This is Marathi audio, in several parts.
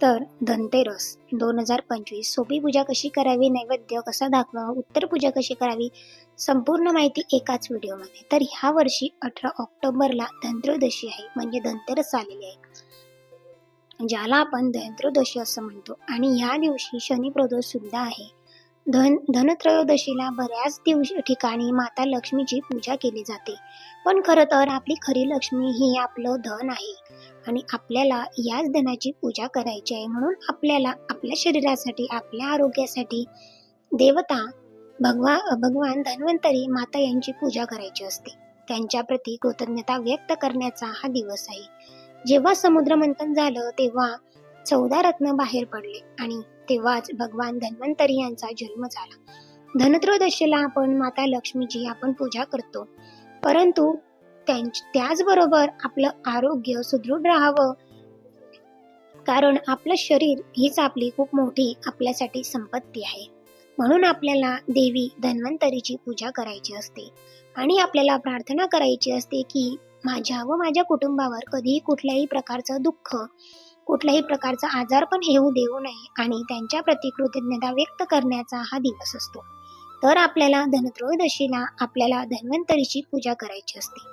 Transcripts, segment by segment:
तर धनतेरस दोन हजार पंचवीस. सोपी पूजा कशी करावी? नैवेद्य कसा दाखवावा? उत्तर पूजा कशी करावी? संपूर्ण माहिती एकाच व्हिडिओमध्ये. तर ह्या वर्षी अठरा ऑक्टोबरला धनत्रयोदशी आहे म्हणजे धनतेरस आलेली आहे. ज्याला आपण धनत्रयोदशी असं म्हणतो. आणि ह्या दिवशी शनी प्रदोष सुद्धा आहे. धन धनत्रयोदशीला बऱ्याच दिवशी ठिकाणी माता लक्ष्मीची पूजा केली जाते. पण खरं तर आपली खरी लक्ष्मी ही आपलं धन आहे. आणि आपल्याला याच धनाची पूजा करायची आहे म्हणून आपल्याला आपल्या शरीरासाठी आपल्या आरोग्यासाठी देवता भगवा भगवान धन्वंतरी माता यांची पूजा करायची असते. त्यांच्या प्रती कृतज्ञता व्यक्त करण्याचा हा दिवस आहे. जेव्हा समुद्र मंथन झालं तेव्हा चौदा रत्न बाहेर पडले आणि तेव्हाच भगवान धन्वंतरी यांचा जन्म झाला. धनत्रयोदशीला आपण माता लक्ष्मीची आपण पूजा करतो. परंतु त्याचबरोबर आपलं आरोग्य सुदृढ राहावं. कारण आपलं शरीर हीच आपली खूप मोठी आपल्यासाठी संपत्ती आहे. म्हणून आपल्याला देवी धन्वंतरीची पूजा करायची असते. आणि आपल्याला प्रार्थना करायची असते की माझ्या व माझ्या कुटुंबावर कधीही कुठल्याही प्रकारचं दुःख कुठल्याही प्रकारचा आजार पण येऊ देऊ नये आणि त्यांच्याप्रती कृतज्ञता व्यक्त करण्याचा हा दिवस असतो. तर आपल्याला धनत्रयोदशीला आपल्याला धन्वंतरीची पूजा करायची असते.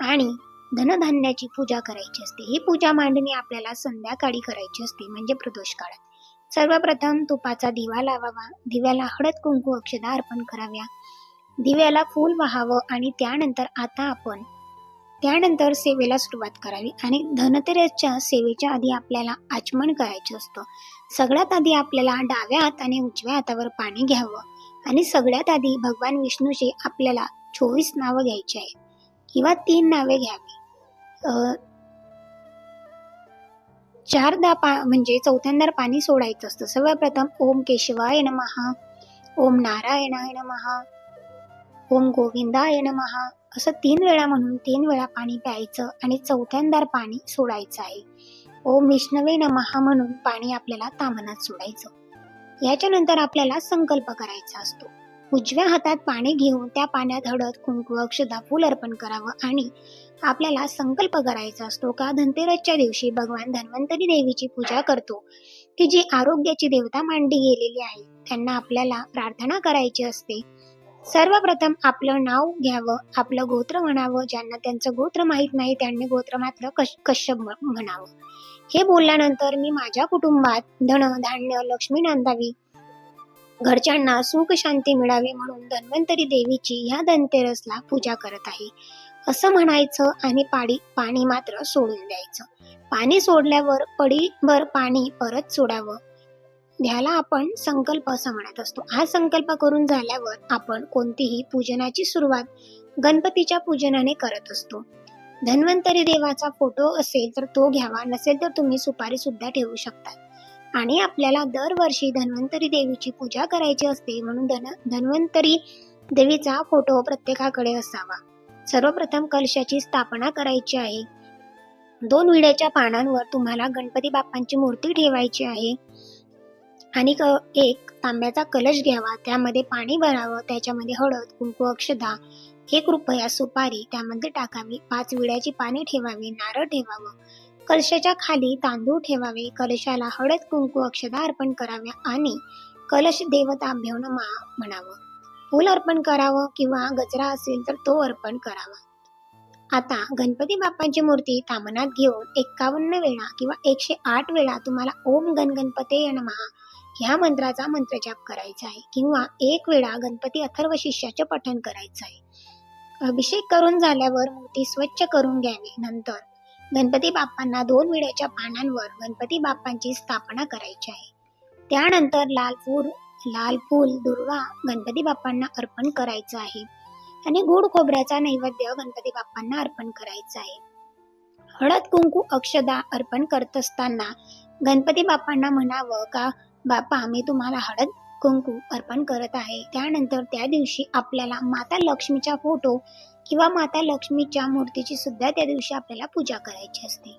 आणि धनधान्याची पूजा करायची असते. ही पूजा मांडणी आपल्याला संध्याकाळी करायची असते म्हणजे प्रदोष काळात. सर्वप्रथम तुपाचा दिवा लावावा. दिव्याला हळद कुंकू अक्षदा अर्पण कराव्या. दिव्याला फूल वाहावं आणि त्यानंतर आता आपण त्यानंतर सेवेला सुरुवात करावी आणि धनतेरसच्या सेवेच्या आधी आपल्याला आचमन करायचं असतं. सगळ्यात आधी आपल्याला डाव्या हाताने उजव्या हातावर पाणी घ्यावं आणि सगळ्यात आधी भगवान विष्णूचे आपल्याला चोवीस नावं घ्यायची आहेत किंवा तीन नावे घ्यावी. चारदा पा म्हणजे चौथ्यांदा पाणी सोडायचं असतं. सर्वप्रथम ओम केशवाय नमहा ओम नारायणाय नमहा ओम गोविंदाय नमहा असं तीन वेळा म्हणून तीन वेळा पाणी प्यायचं आणि चौथ्यांदार पाणी सोडायचं आहे. ओम विष्णवे नमहा म्हणून पाणी आपल्याला तामनात सोडायचं. याच्यानंतर आपल्याला संकल्प करायचा असतो. उजव्या हातात पाणी घेऊन त्या पाण्यात हळद कुंकू अक्षदा फूल अर्पण करावं आणि आपल्याला संकल्प करायचा असतो का? धनतेरसच्या दिवशी भगवान धन्वंतरी देवीची पूजा करतो. की जी आरोग्याची देवता मांडली गेलेली आहे. त्यांना आपल्याला प्रार्थना करायची असते. सर्वप्रथम आपलं नाव घ्यावं आपलं गोत्र म्हणावं ज्यांना त्यांचं गोत्र माहीत नाही त्यांनी गोत्र मात्र कश कश्यप म्हणावं. हे बोलल्यानंतर मी माझ्या कुटुंबात धन धान्य लक्ष्मी नांदावी. घरच्यांना सुख शांती मिळावी म्हणून धन्वंतरी देवीची ह्या धनतेरसला पूजा करत आहे. असं म्हणायचं आणि पाडी पाणी मात्र सोडून द्यायचं. पाणी सोडल्यावर पडीभर पाणी परत सोडावं. ह्याला आपण संकल्प असं म्हणत असतो. हा संकल्प करून झाल्यावर आपण कोणतीही पूजनाची सुरुवात गणपतीच्या पूजनाने करत असतो. धन्वंतरी देवाचा फोटो असेल तर तो घ्यावा नसेल तर तुम्ही सुपारी सुद्धा ठेवू शकता. आणि आपल्याला दरवर्षी धन्वंतरी देवीची पूजा करायची असते म्हणून धन धन्वंतरी देवीचा फोटो प्रत्येकाकडे असावा. सर्वप्रथम कलशाची स्थापना करायची आहे. दोन विड्याच्या पानांवर तुम्हाला गणपती बाप्पांची मूर्ती ठेवायची आहे. आणि क- एक तांब्याचा कलश घ्यावा त्यामध्ये पाणी भरावं त्याच्यामध्ये हळद कुंकू अक्षदा एक रुपया सुपारी त्यामध्ये टाकावी. पाच विड्याची पाने ठेवावी नारळ ठेवावं. कलशाच्या खाली तांदूळ ठेवावे. कलशाला हळद कुंकू अक्षदा अर्पण कराव्या आणि कलश देवता नमः म्हणावं. फूल अर्पण करावं किंवा गजरा असेल तर तो अर्पण करावा. आता गणपती बाप्पांची मूर्ती तामनात घेऊन एक्कावन्न वेळा किंवा एकशे आठ वेळा तुम्हाला ओम गण गणपते ह्या मंत्राचा मंत्रजाप करायचा आहे किंवा एक वेळा गणपती अथर्व शिष्याचे पठण करायचं आहे. अभिषेक करून झाल्यावर मूर्ती स्वच्छ करून घ्यावी. नंतर गणपती बाप्पांना दोन विड्याच्या पानांवर गणपती बाप्पांची स्थापना करायची आहे. त्यानंतर लाल फूल लाल फूल दुर्वा गणपती बाप्पांना अर्पण करायचं आहे. आणि गोड खोबऱ्याचा नैवेद्य गणपती बाप्पांना अर्पण करायचा आहे. हळद कुंकू अक्षदा अर्पण करत असताना गणपती बाप्पांना म्हणावं का बाप्पा मी तुम्हाला हळद कुंकू अर्पण करत आहे. त्यानंतर त्या दिवशी आपल्याला माता लक्ष्मीचा फोटो किंवा माता लक्ष्मीच्या मूर्तीची सुद्धा त्या दिवशी आपल्याला पूजा करायची असते.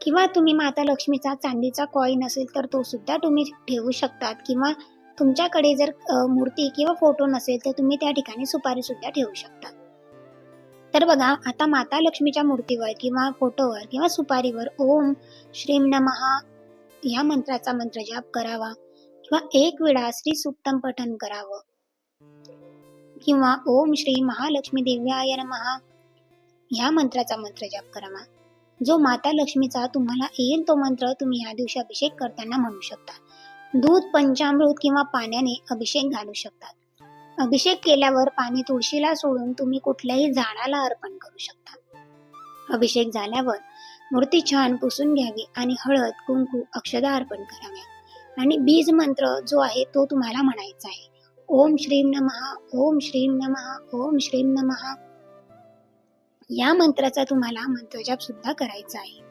किंवा तुम्ही माता लक्ष्मीचा चांदीचा कॉईन असेल तर तो सुद्धा तुम्ही ठेवू शकतात. किंवा तुमच्याकडे जर मूर्ती किंवा फोटो नसेल तर तुम्ही त्या ठिकाणी सुपारी सुद्धा ठेवू शकता. तर बघा आता माता लक्ष्मीच्या मूर्तीवर किंवा फोटोवर किंवा सुपारीवर ओम श्रीम नमहा या मंत्राचा मंत्र जाप करावा किंवा एक वेळा श्री सुक्तम पठन करावं. किंवा ओम श्री महालक्ष्मी देव्याय नमहा ह्या मंत्राचा मंत्र जाप करावा. जो माता लक्ष्मीचा तुम्हाला येईल तो मंत्र तुम्ही या दिवशी अभिषेक करताना म्हणू शकता. दूध पंचामृत किंवा पाण्याने अभिषेक घालू शकतात. अभिषेक केल्यावर पाणी तुळशीला सोडून तुम्ही कुठल्याही झाडाला अर्पण करू शकता. अभिषेक झाल्यावर मूर्ती छान पुसून घ्यावी आणि हळद कुंकू अक्षदा अर्पण कराव्या. आणि बीज मंत्र जो आहे तो तुम्हाला म्हणायचा आहे. ओम श्रीम नमहा ओम श्रीम नमः ओम श्रीम नमहा या मंत्राचा तुम्हाला मंत्रजाप सुद्धा करायचा आहे.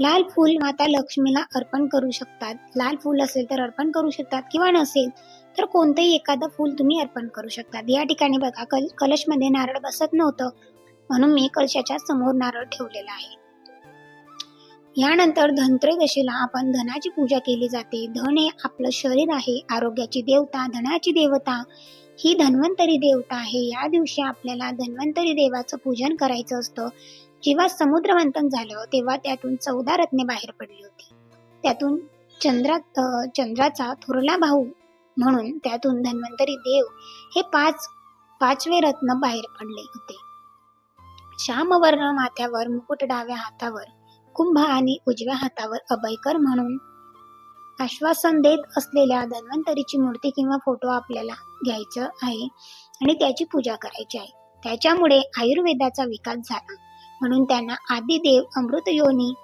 लाल फूल माता लक्ष्मीला अर्पण करू शकतात. लाल फूल असेल तर अर्पण करू शकतात किंवा नसेल तर कोणतंही एखादं फूल तुम्ही अर्पण करू शकतात. या ठिकाणी बघा कल कलशमध्ये नारळ बसत नव्हतं. म्हणून मी कलशाच्या समोर नारळ ठेवलेला आहे. यानंतर धनत्रयोदशीला आपण धनाची पूजा केली जाते. धन हे आपलं शरीर आहे आरोग्याची देवता धनाची देवता ही धन्वंतरी देवता आहे. या दिवशी आपल्याला धन्वंतरी देवाचं पूजन करायचं असतं. जेव्हा समुद्र मंथन झालं तेव्हा त्यातून चौदा रत्ने बाहेर पडली होती. त्यातून चंद्रा चंद्राचा थोरला भाऊ म्हणून त्यातून धन्वंतरी देव हे पाच पाचवे रत्न बाहेर पडले होते. श्यामवर्ण माथ्यावर मुकुट डाव्या हातावर कुंभ आणि उजव्या हातावर अभयकर म्हणून आश्वासन देत असलेल्या धन्वंतरीची मूर्ती किंवा फोटो आपल्याला घ्यायचं आहे आणि त्याची पूजा करायची आहे. त्याच्यामुळे आयुर्वेदाचा विकास झाला. म्हणून त्यांना आदिदेव अमृत योनी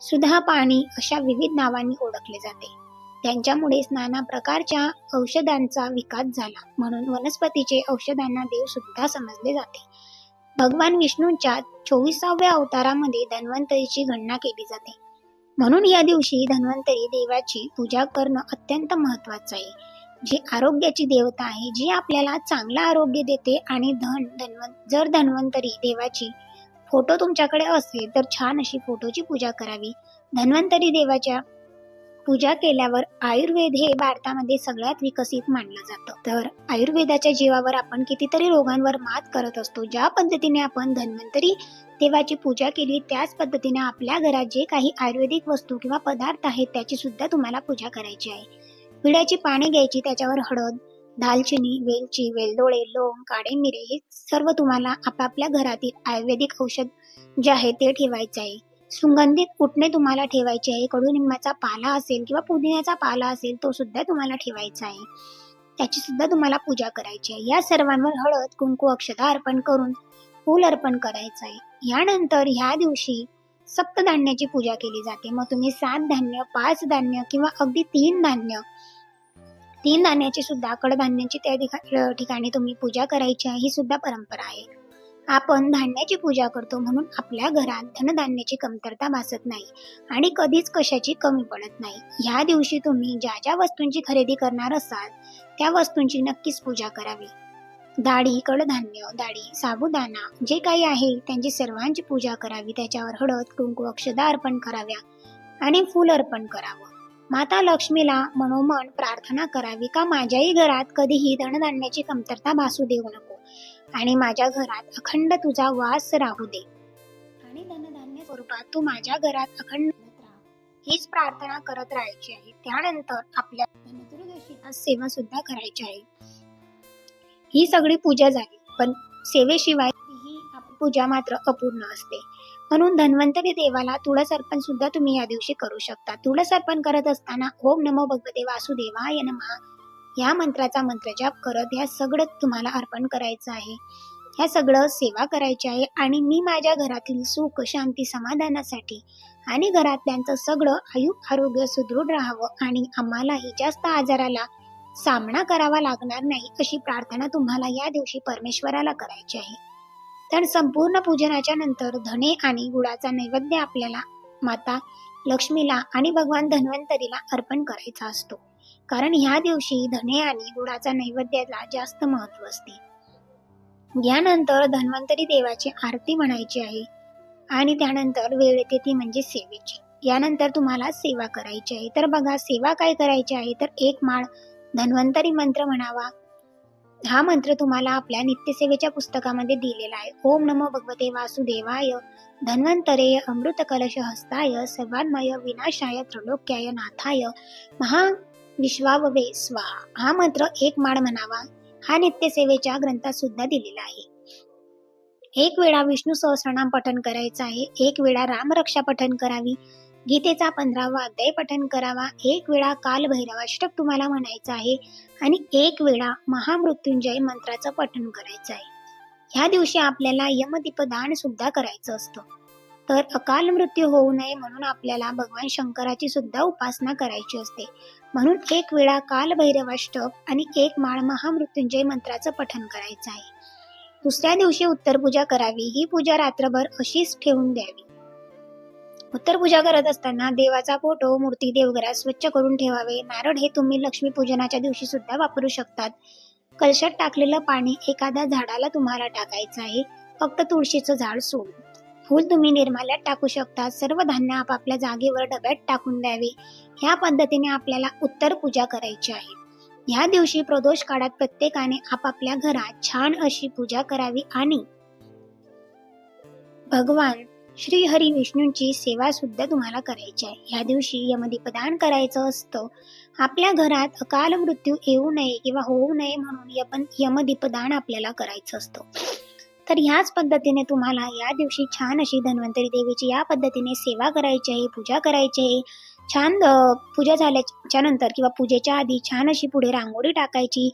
सुधा पाणी अशा विविध नावांनी ओळखले जाते. त्यांच्यामुळे नाना प्रकारच्या औषधांचा विकास झाला. म्हणून वनस्पतीचे औषधांना देव सुद्धा समजले जाते. भगवान विष्णूंच्या चोवीसाव्या अवतारामध्ये धन्वंतरीची गणना केली जाते. म्हणून या दिवशी धन्वंतरी देवाची पूजा करणं अत्यंत महत्वाचं आहे. जी आरोग्याची देवता आहे जी आपल्याला चांगलं आरोग्य देते आणि धन धन्वन जर धन्वंतरी देवाची फोटो तुमच्याकडे असेल तर छान अशी फोटोची पूजा करावी. धन्वंतरी देवाच्या पूजा केल्यावर आयुर्वेद हे भारतामध्ये सगळ्यात विकसित मानलं जातं. तर आयुर्वेदाच्या जीवावर आपण कितीतरी रोगांवर मात करत असतो. ज्या पद्धतीने आपण धन्वंतरी देवाची पूजा केली त्याच पद्धतीने आपल्या घरात जे काही आयुर्वेदिक वस्तू किंवा पदार्थ आहेत त्याची सुद्धा तुम्हाला पूजा करायची आहे. विड्याची पाने घ्यायची त्याच्यावर हळद दालचिनी वेलची वेलदोळे लोंग काळे मिरे हे सर्व तुम्हाला आपापल्या घरातील आयुर्वेदिक औषध जे आहे ते ठेवायचे आहे. सुगंधित उठणे तुम्हाला ठेवायचे आहे. कडुनिंबाचा पाला असेल किंवा पुदिन्याचा पाला असेल तो सुद्धा तुम्हाला ठेवायचा आहे. त्याची सुद्धा तुम्हाला पूजा करायची आहे. या सर्वांवर हळद कुंकू अक्षता अर्पण करून फूल अर्पण करायचं आहे. यानंतर ह्या दिवशी सप्तधान्याची पूजा केली जाते. मग तुम्ही सात धान्य पाच धान्य किंवा अगदी तीन धान्य तीन धान्याची सुद्धा कडधान्याची त्या ठिका- ठिकाणी तुम्ही पूजा करायची आहे ही सुद्धा परंपरा आहे. आपण धान्याची पूजा करतो म्हणून आपल्या घरात धनधान्याची कमतरता भासत नाही आणि कधीच कशाची कमी पडत नाही. ह्या दिवशी तुम्ही ज्या ज्या वस्तूंची खरेदी करणार असाल त्या वस्तूंची नक्कीच पूजा करावी. डाळी कडधान्य डाळी साबुदाणा जे काही आहे त्यांची सर्वांची पूजा करावी. त्याच्यावर हळद कुंकू अक्षदा अर्पण कराव्या आणि फूल अर्पण करावं. माता लक्ष्मीला मनोमन प्रार्थना करावी का माझ्याही घरात कधीही धनधान्याची कमतरता भासू देऊ नको. आणि माझ्या घरात अखंड तुझा वास राहू दे. आणि धनधान्य स्वरूपात तू माझ्या घरात अखंड राहा. हीच प्रार्थना करत राहायची आहे. त्यानंतर आपल्या सेवा सुद्धा करायची आहे. ही सगळी पूजा झाली पण सेवेशिवाय ही पूजा मात्र अपूर्ण असते. म्हणून धन्वंतरी देवाला तुळस अर्पण सुद्धा तुम्ही या दिवशी करू शकता. तुळस अर्पण करत असताना ओम नमो भगवते वासुदेवाय नमः. या मंत्राचा मंत्र जाप करत ह्या सगळं तुम्हाला अर्पण करायचं आहे. ह्या सगळं सेवा करायची आहे आणि मी माझ्या घरातील सुख शांती समाधानासाठी आणि घरातल्यांचं सगळं आयु आरोग्य सुदृढ राहावं आणि आम्हालाही जास्त आजाराला सामना करावा लागणार नाही अशी प्रार्थना तुम्हाला या दिवशी परमेश्वराला करायची आहे. तर संपूर्ण पूजनाच्या नंतर धने आणि गुळाचा नैवेद्य आपल्याला माता लक्ष्मीला आणि भगवान धन्वंतरीला अर्पण करायचा असतो. कारण ह्या दिवशी धने आणि गुळाचा नैवेद्याला जास्त महत्त्व असते. यानंतर धन्वंतरी देवाची आरती म्हणायची आहे आणि त्यानंतर वेळ येते ती म्हणजे सेवेची. यानंतर तुम्हाला सेवा करायची आहे. तर बघा सेवा काय करायची आहे? तर एक माळ धन्वंतरी मंत्र म्हणावा. हा मंत्र तुम्हाला आपल्या नित्यसेवेच्या पुस्तकामध्ये दिलेला आहे. ओम नमो भगवते वासुदेवाय. धन्वंतरे अमृत कलश हस्ताय सर्वान्मय विनाशाय त्रलोक्याय नाथाय. महा विश्वाववे स्वाहा. हा मंत्र एक माळ म्हणावा. हा नित्यसेवेच्या ग्रंथात सुद्धा दिलेला आहे. एक वेळा विष्णू सहस्रनाम पठन करायचं आहे. एक वेळा रामरक्षा पठन करावी. गीतेचा पंधरावा अध्याय पठन करावा. एक वेळा कालभैरवाष्टक तुम्हाला म्हणायचं आहे आणि एक वेळा महामृत्युंजय मंत्राचं पठन करायचं आहे. ह्या दिवशी आपल्याला यमदीपदान सुद्धा करायचं असतं. तर अकाल मृत्यू होऊ नये म्हणून आपल्याला भगवान शंकराची सुद्धा उपासना करायची असते. म्हणून एक वेळा कालभैरवाष्टक आणि एक माळ महामृत्युंजय मंत्राचं पठन करायचं आहे. दुसऱ्या दिवशी उत्तर पूजा करावी. ही पूजा रात्रभर अशीच ठेवून द्यावी. उत्तर पूजा करत असताना देवाचा फोटो मूर्ती देवघरात स्वच्छ करून ठेवावे. नारळ हे तुम्ही लक्ष्मी पूजनाच्या दिवशी सुद्धा वापरू शकतात. कलशात टाकलेलं पाणी एखाद्या झाडाला तुम्हाला टाकायचं आहे. फक्त तुळशीचं झाड सोडून. फूल तुम्ही निर्माल्यात टाकू शकता सर्व धान्य आपापल्या जागेवर डब्यात टाकून द्यावे. ह्या पद्धतीने आपल्याला उत्तर पूजा करायची आहे. ह्या दिवशी प्रदोष काळात प्रत्येकाने आपापल्या घरात छान अशी पूजा करावी आणि भगवान श्री हरी विष्णूंची सेवा सुद्धा तुम्हाला करायची आहे. ह्या दिवशी यमदीपदान करायचं असतं. आपल्या घरात अकाल मृत्यू येऊ नये किंवा होऊ नये म्हणून यपन यमदीपदान आपल्याला करायचं असतं. तर ह्याच पद्धतीने तुम्हाला या दिवशी छान अशी धन्वंतरी देवीची या पद्धतीने सेवा करायची आहे पूजा करायची आहे. छान पूजा झाल्याच्यानंतर किंवा पूजेच्या आधी छान अशी पुढे रांगोळी टाकायची.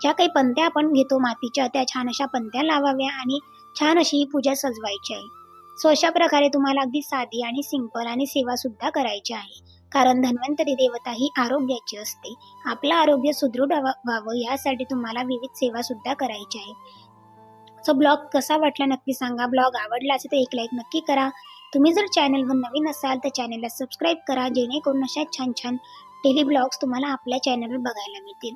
ज्या काही पंत्या आपण घेतो मातीच्या त्या छान अशा पंत्या लावाव्या आणि छान अशी ही पूजा सजवायची आहे. सो अशा प्रकारे तुम्हाला अगदी साधी आणि सिंपल आणि सेवा सुद्धा करायची आहे. कारण धन्वंतरी देवता ही आरोग्याची असते. आपलं आरोग्य सुदृढ व्हावं यासाठी तुम्हाला विविध सेवा सुद्धा करायची आहे. सो ब्लॉग कसा वाटला नक्की सांगा. ब्लॉग आवडला असेल तर एक लाईक नक्की करा. तुम्ही जर चॅनलवर नवीन असाल तर चॅनलला सबस्क्राईब करा. जेणेकरून अशा छान छान डेली ब्लॉग्स तुम्हाला आपल्या चॅनलवर बघायला मिळतील.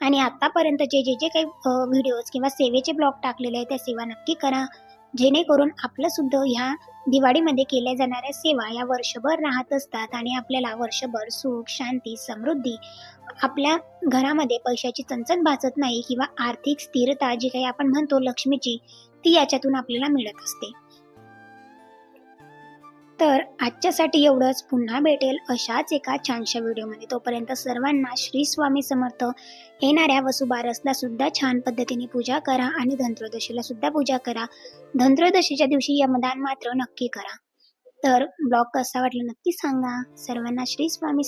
आणि आतापर्यंतचे जे जे काही व्हिडिओज किंवा सेवेचे ब्लॉग टाकलेले आहेत त्या सेवा नक्की करा. जेणेकरून आपलंसुद्धा ह्या दिवाळीमध्ये केल्या जाणाऱ्या सेवा या वर्षभर राहत असतात आणि आपल्याला वर्षभर सुख शांती समृद्धी आपल्या घरामध्ये पैशाची चणचण भासत नाही किंवा आर्थिक स्थिरता जी काही आपण म्हणतो लक्ष्मीची ती याच्यातून आपल्याला मिळत असते. तर आजच्यासाठी एवढंच. पुन्हा भेटेल अशाच एका छानशा व्हिडिओमध्ये. तोपर्यंत सर्वांना श्री स्वामी समर्थ. येणाऱ्या वसुबारसला सुद्धा छान पद्धतीने पूजा करा आणि धनत्रयोदशीला सुद्धा पूजा करा. धनत्रयोदशीच्या दिवशी यमदान मात्र नक्की करा. तर ब्लॉग कसा वाटला नक्की सांगा. सर्वांना श्री स्वामी